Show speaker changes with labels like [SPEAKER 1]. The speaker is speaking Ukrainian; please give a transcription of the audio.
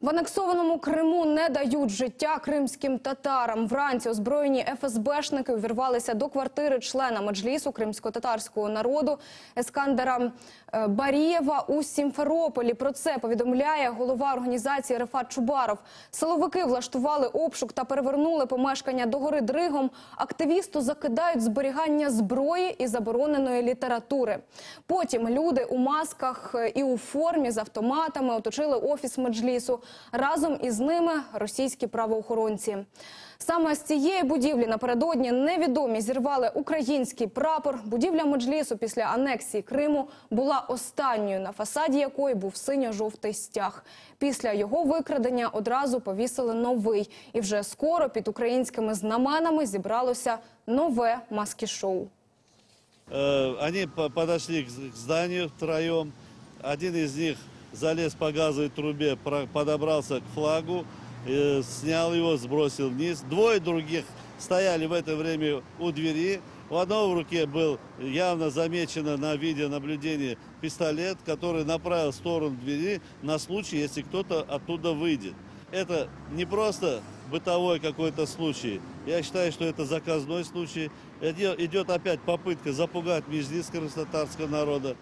[SPEAKER 1] В анексованому Криму не дають життя кримським татарам. Вранці озброєні ФСБшники увірвалися до квартири члена меджлісу кримсько-татарського народу Ескандера е, Барієва у Сімферополі. Про це повідомляє голова організації Рефат Чубаров. Силовики влаштували обшук та перевернули помешкання до гори Дригом. Активісту закидають зберігання зброї і забороненої літератури. Потім люди у масках е, і у формі з автоматами оточили офіс меджлісу. Разом із ними російські правоохоронці. Саме з цієї будівлі напередодні невідомі зірвали український прапор. Будівля меджлісу після анексії Криму була останньою, на фасаді якої був синьо-жовтий стяг. Після його викрадення одразу повісили новий. І вже скоро під українськими знаменами зібралося нове маски-шоу.
[SPEAKER 2] Э, Они по- подошли к зданию втроем. Один из них залез по газовой трубе, подобрался к флагу, э, снял его, сбросил вниз. Двое других стояли в это время у двери. У одного в руке был явно замечено на видеонаблюдении пистолет, который направил в сторону двери на случай, если кто-то оттуда выйдет. Это не просто бытовой какой-то случай. Я считаю, что это заказной случай. Иде- Идет опять попытка запугать межлис красноtatарского народа.